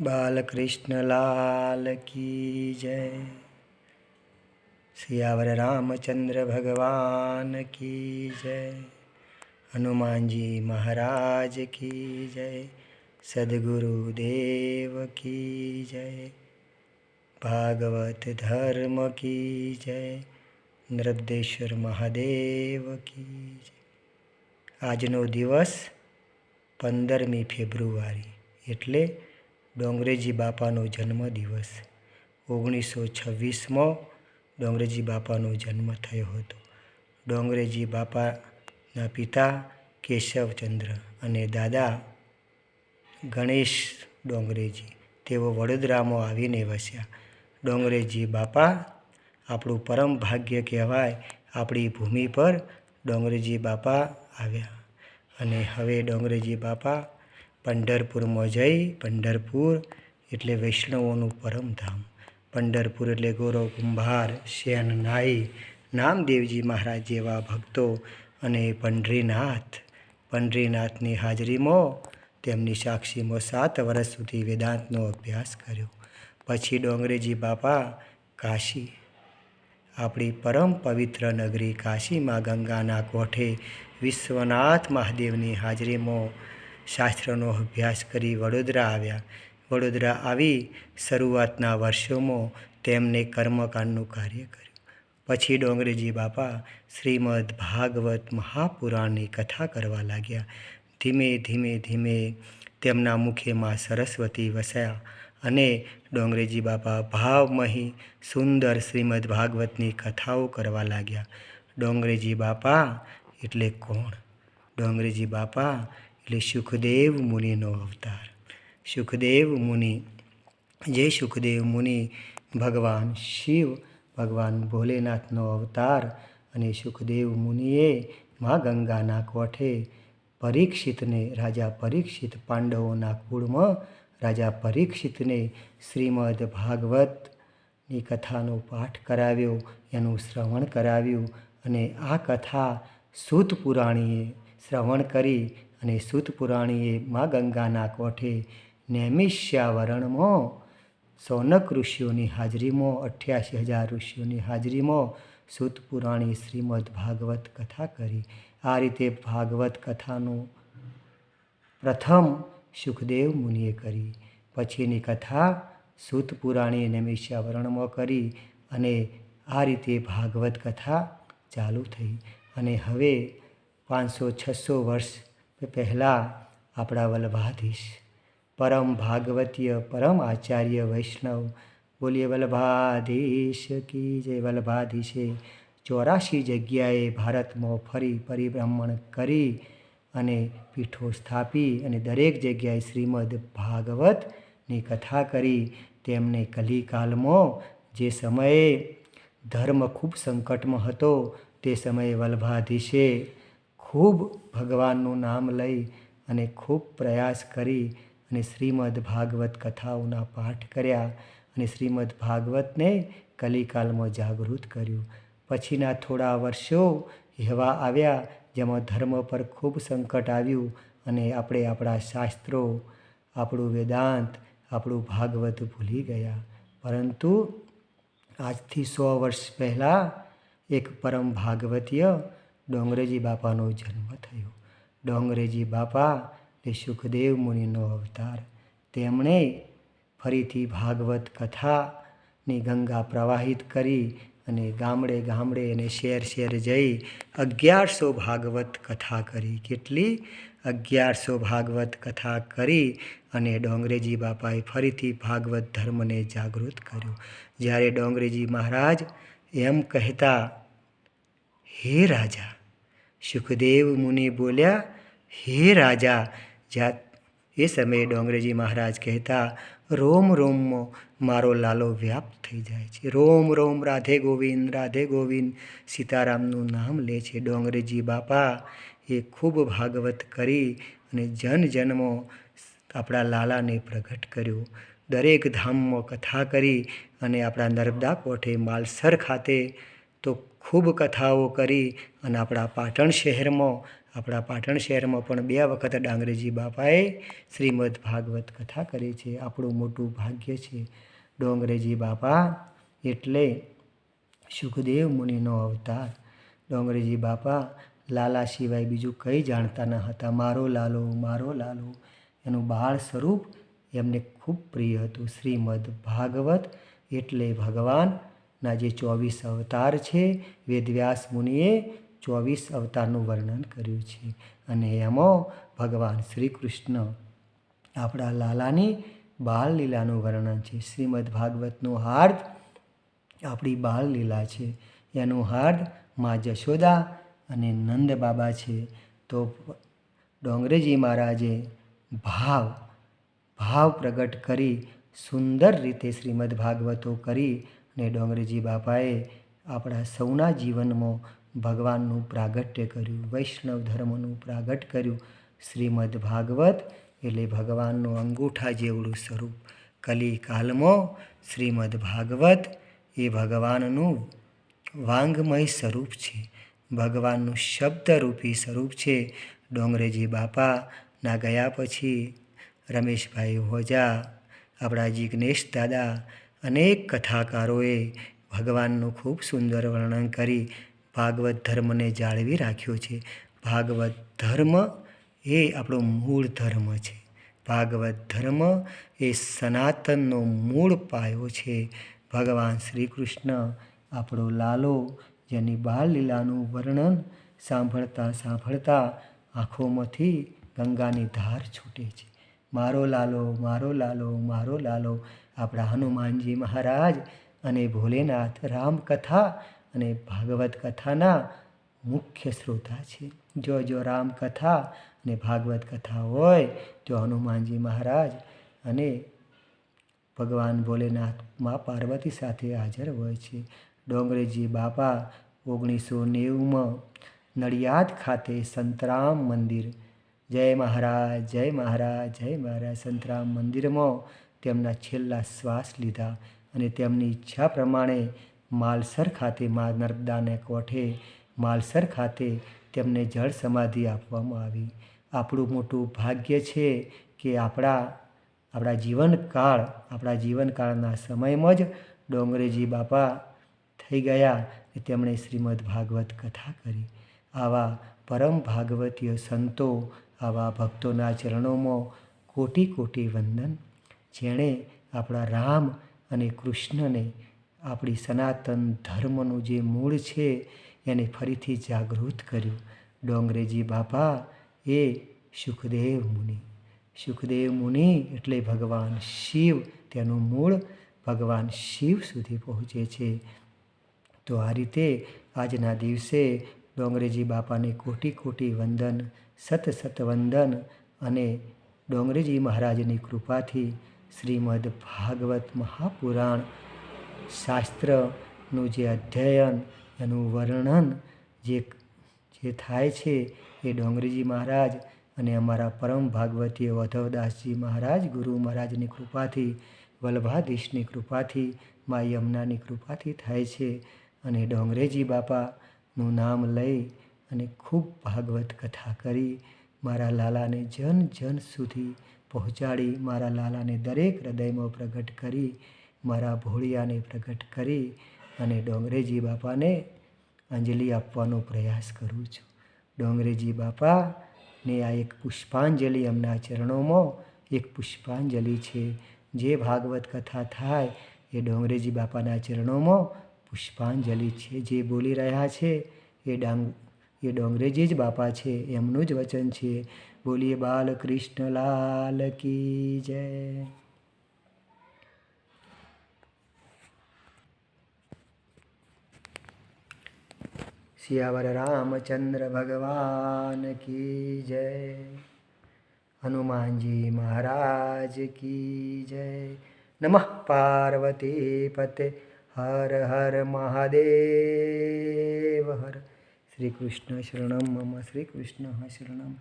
બાલકૃષ્ણ લાલ કી જય. સિયાવર રામચંદ્ર ભગવાન કી જય. હનુમાનજી મહારાજ કી જય. સદગુરુ દેવ કી જય. ભાગવત ધર્મ કી જય. નૃદેશ્વર મહાદેવ કી જય. આજનો દિવસ પંદરમી ફેબ્રુઆરી, એટલે ડોંગરેજી બાપાનો જન્મદિવસ. ઓગણીસો છવ્વીસમાં ડોંગરેજી બાપાનો જન્મ થયો હતો. ડોંગરેજી બાપાના પિતા કેશવચંદ્ર અને દાદા ગણેશ ડોંગરેજી. તેઓ વડોદરામાં આવીને વસ્યા. ડોંગરેજી બાપા આપણું પરમ ભાગ્ય કહેવાય. આપણી ભૂમિ પર ડોંગરેજી બાપા આવ્યા. અને હવે ડોંગરેજી બાપા પંઢરપુરમાં જઈ પંઢરપુર એટલે વૈષ્ણવોનું પરમધામ પંઢરપુર એટલે ગૌરવ કુંભાર, શેન નાઈ, નામદેવજી મહારાજ જેવા ભક્તો અને પંઢરીનાથ. પંઢરીનાથની હાજરીમાં તેમની સાક્ષીમાં સાત વર્ષ સુધી વેદાંતનો અભ્યાસ કર્યો. પછી ડોંગરેજી બાપા કાશી. આપણી પરમ પવિત્ર નગરી કાશીમાં ગંગાના કોઠે વિશ્વનાથ મહાદેવની હાજરીમાં શાસ્ત્રનો અભ્યાસ કરી વડોદરા આવ્યા. વડોદરા આવી શરૂઆતના વર્ષોમાં તેમને કર્મકાંડનું કાર્ય કર્યું. પછી ડોંગરેજી બાપા શ્રીમદ ભાગવત મહાપુરાણની કથા કરવા લાગ્યા. ધીમે ધીમે ધીમે તેમના મુખેમાં સરસ્વતી વસ્યા અને ડોંગરેજી બાપા ભાવમહી સુંદર શ્રીમદ ભાગવતની કથાઓ કરવા લાગ્યા. ડોંગરેજી બાપા, એટલે કોણ ડોંગરેજી બાપા એટલે સુખદેવ મુનિનો અવતાર. સુખદેવ મુનિ જે સુખદેવ મુનિ, ભગવાન શિવ, ભગવાન ભોલેનાથનો અવતાર અને સુખદેવ મુનિએ મા ગંગાના કોઠે પરીક્ષિતને, રાજા પરીક્ષિત પાંડવોના કુળમાં, રાજા પરીક્ષિતને શ્રીમદ ભાગવતની કથાનો પાઠ કરાવ્યો, એનું શ્રવણ કરાવ્યું અને આ કથા સૂત પુરાણીએ શ્રવણ કરી અને સુતપુરાણીએ મા ગંગાના કોઠે નૈમિષ્યાવરણમાં સૌનક ઋષિઓની હાજરીમાં અઠ્યાસી હજાર ઋષિઓની હાજરીમાં સુતપુરાણી શ્રીમદ ભાગવત કથા કરી. આ રીતે ભાગવત કથાનું પ્રથમ સુખદેવ મુનિએ કરી. પછીની કથા સૂત પુરાણીએ નૈમિષ્યાવરણમાં કરી અને આ રીતે ભાગવત કથા ચાલુ થઈ. અને હવે પાંચસો છસો વર્ષ પહેલાં આપણા વલ્લભાધીશ, પરમ ભાગવતીય, પરમ આચાર્ય વૈષ્ણવ, બોલીએ, વલ્લભાધીશ કી જય, વલ્લભાધીશે. ચોરાશી જગ્યાએ ભારતમાં ફરી પરિભ્રમણ કરી અને પીઠો સ્થાપી અને દરેક જગ્યાએ શ્રીમદ ભાગવતની કથા કરી. તેમને કલિકાલમાં જે સમયે ધર્મ ખૂબ સંકટમાં હતો, તે સમયે વલ્લભાધીશે ખૂબ ભગવાનનું નામ લઈ અને ખૂબ પ્રયાસ કરી અને શ્રીમદ ભાગવત કથાઓના પાઠ કર્યા અને શ્રીમદ ભાગવતને કલિકાલમાં જાગૃત કર્યું. પછીના થોડા વર્ષો એવા આવ્યા જેમાં ધર્મ પર ખૂબ સંકટ આવ્યું અને આપણે આપણા શાસ્ત્રો, આપણું વેદાંત, આપણું ભાગવત ભૂલી ગયા. પરંતુ આજથી સો વર્ષ પહેલાં એક પરમ ભાગવતીય ડોંગરેજી બાપાનો જન્મ થયો. ડોંગરેજી બાપા એ સુખદેવ મુનિનો અવતાર. તેમણે ફરીથી ભાગવત કથાની ગંગા પ્રવાહિત કરી અને ગામડે ગામડે અને શેર શેર જઈ અગિયારસો ભાગવત કથા કરી. કેટલી? અગિયારસો ભાગવત કથા કરી અને ડોંગરેજી બાપાએ ફરીથી ભાગવત ધર્મને જાગૃત કર્યો. જ્યારે ડોંગરેજી મહારાજ એમ કહેતા, હે રાજા સુખદેવ મુનિ બોલ્યા, હે રાજા જ્યાં એ સમયે ડોંગરેજી મહારાજ કહેતા, રોમ રોમમાં મારો લાલો વ્યાપ્ત થઈ જાય છે. રોમ રોમ, રાધે ગોવિંદ રાધે ગોવિંદ, સીતારામનું નામ લે છે ડોંગરેજી બાપા. એ ખૂબ ભાગવત કરી અને જન જન્મો આપણા લાલાને પ્રગટ કર્યું. દરેક ધામમાં કથા કરી અને આપણા નર્મદા કોઠે માલસર ખાતે તો ખૂબ કથાઓ કરી અને આપણા પાટણ શહેરમાં, આપણા પાટણ શહેરમાં પણ બે વખત ડાંગરેજી બાપાએ શ્રીમદ ભાગવત કથા કરી છે. આપણું મોટું ભાગ્ય છે ડોંગરેજી બાપા એટલે સુખદેવ મુનિનો અવતાર. ડોંગરેજી બાપા લાલા સિવાય બીજું કંઈ જાણતા ન હતા. મારો લાલો મારો લાલો, એનું બાળ સ્વરૂપ એમને ખૂબ પ્રિય હતું. શ્રીમદ ભાગવત એટલે ભગવાનના જે ચોવીસ અવતાર છે વેદવ્યાસ મુનિએ ચોવીસ અવતારનું વર્ણન કર્યું છે. અને એમાં ભગવાન શ્રી કૃષ્ણ આપણા લાલાની બાળલીલાનું વર્ણન છે. શ્રીમદ ભાગવતનું હાર્દ આપણી બાળલીલા છે. એનું હાર્દ મા જશોદા અને નંદ બાબા છે. તો ડોંગરેજી મહારાજે ભાવ ભાવ પ્રગટ કરી, સુંદર રીતે શ્રીમદ ભાગવતો કરી અને ડોંગરેજી બાપાએ આપણા સૌના જીવનમાં ભગવાનનું પ્રાગટ્ય કર્યું, વૈષ્ણવ ધર્મનું પ્રાગટ કર્યું. શ્રીમદ ભાગવત એટલે ભગવાનનું અંગૂઠા જેવડું સ્વરૂપ. કલી કાલમાં શ્રીમદ ભાગવત એ ભગવાનનું વાંગમય સ્વરૂપ છે. ભગવાનનું શબ્દરૂપી સ્વરૂપ છે. ડોંગરેજી બાપાના ગયા પછી રમેશભાઈ હોજા, આપણા જિજ્ઞેશ દાદા અનેક કથાકારોએ ભગવાનનું ખૂબ સુંદર વર્ણન કરી ભાગવત ધર્મને જાળવી રાખ્યો છે. ભાગવત ધર્મ એ આપણો મૂળ ધર્મ છે. ભાગવત ધર્મ એ સનાતનનો મૂળ પાયો છે. ભગવાન શ્રી કૃષ્ણ આપણો લાલો, જેની બાળલીલાનું વર્ણન સાંભળતા સાંભળતા આંખોમાંથી ગંગાની ધાર છૂટે છે. મારો લાલો મારો લાલો મારો લાલો આપણા હનુમાનજી મહારાજ અને ભોલેનાથ રામકથા અને ભાગવત કથાના મુખ્ય શ્રોતા છે. જો જો રામકથા અને ભાગવત કથા હોય, તો હનુમાનજી મહારાજ અને ભગવાન ભોલેનાથ મા પાર્વતી સાથે હાજર હોય છે. ડોંગરેજી બાપા ઓગણીસો નેવુંમાં નડિયાદ ખાતે સંતરામ મંદિર, જય મહારાજ જય મહારાજ જય મહારાજ, સંતરામ મંદિરમાં તેમના છેલ્લા શ્વાસ લીધા અને તેમની ઈચ્છા પ્રમાણે માલસર ખાતે મા નર્મદાને કોઠે માલસર ખાતે તેમને જળ સમાધિ આપવામાં આવી. આપણું મોટું ભાગ્ય છે કે આપણા આપણા જીવનકાળ, આપણા જીવનકાળના સમયમાં જ ડોંગરેજી બાપા થઈ ગયા તેમણે શ્રીમદ ભાગવત કથા કરી. આવા પરમ ભાગવતીય સંતો, આવા ભક્તોના ચરણોમાં કોટી કોટી વંદન જેણે આપણા રામ અને કૃષ્ણને આપણી સનાતન ધર્મનું જે મૂળ છે એને ફરીથી જાગૃત કર્યું. ડોંગરેજી બાપા એ સુખદેવ મુનિ. સુખદેવ મુનિ એટલે ભગવાન શિવ, તેનું મૂળ ભગવાન શિવ સુધી પહોંચે છે. તો આ રીતે આજના દિવસે ડોંગરેજી બાપાને કોટી કોટી વંદન સત સત વંદન અને ડોંગરેજી મહારાજની કૃપાથી શ્રીમદ ભાગવત મહાપુરાણ શાસ્ત્રનું જે અધ્યયન એનું વર્ણન જે જે થાય છે એ ડોંગરીજી મહારાજ અને અમારા પરમ ભાગવતીય વધવદાસજી મહારાજ, ગુરુ મહારાજની કૃપાથી વલ્ભાધીશની કૃપાથી મા યમુનાની કૃપાથી થાય છે અને ડોંગરેજી બાપાનું નામ લઈ અને ખૂબ ભાગવત કથા કરી મારા લાલાને જન જન સુધી પહોંચાડી મારા લાલાને દરેક હૃદયમાં પ્રગટ કરી, મારા ભોળિયાને પ્રગટ કરી અને ડોંગરેજી બાપાને અંજલિ આપવાનો પ્રયાસ કરું છું. ડોંગરેજી બાપાને આ એક પુષ્પાંજલિ એમના ચરણોમાં એક પુષ્પાંજલિ છે. જે ભાગવત કથા થાય એ ડોંગરેજી બાપાના ચરણોમાં પુષ્પાંજલિ છે. જે બોલી રહ્યા છે એ ડાંગ એ ડોંગરેજી જ બાપા છે, એમનું જ વચન છે. બોલીએ બાલકૃષ્ણ લાલ કી જય. સિયાવર રામચંદ્ર ભગવાન કી જય. હનુમાનજી મહારાજ કી જય. નમઃ પાર્વતી પતે, હર હર મહાદેવ, હર શ્રી કૃષ્ણ શરણમ મમ શ્રી કૃષ્ણ શરણમ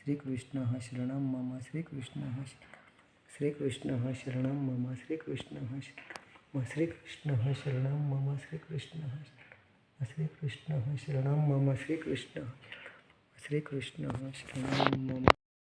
શ્રી કૃષ્ણ શરણમ મમ શ્રી કૃષ્ણ શ્રી કૃષ્ણ શરણમ મમ શ્રી કૃષ્ણ શ્રી કૃષ્ણ શરણમ મમ શ્રી કૃષ્ણ શ્રી શરણમ મમ શ્રી કૃષ્ણ શ્રી કૃષ્ણ શ્રી રામ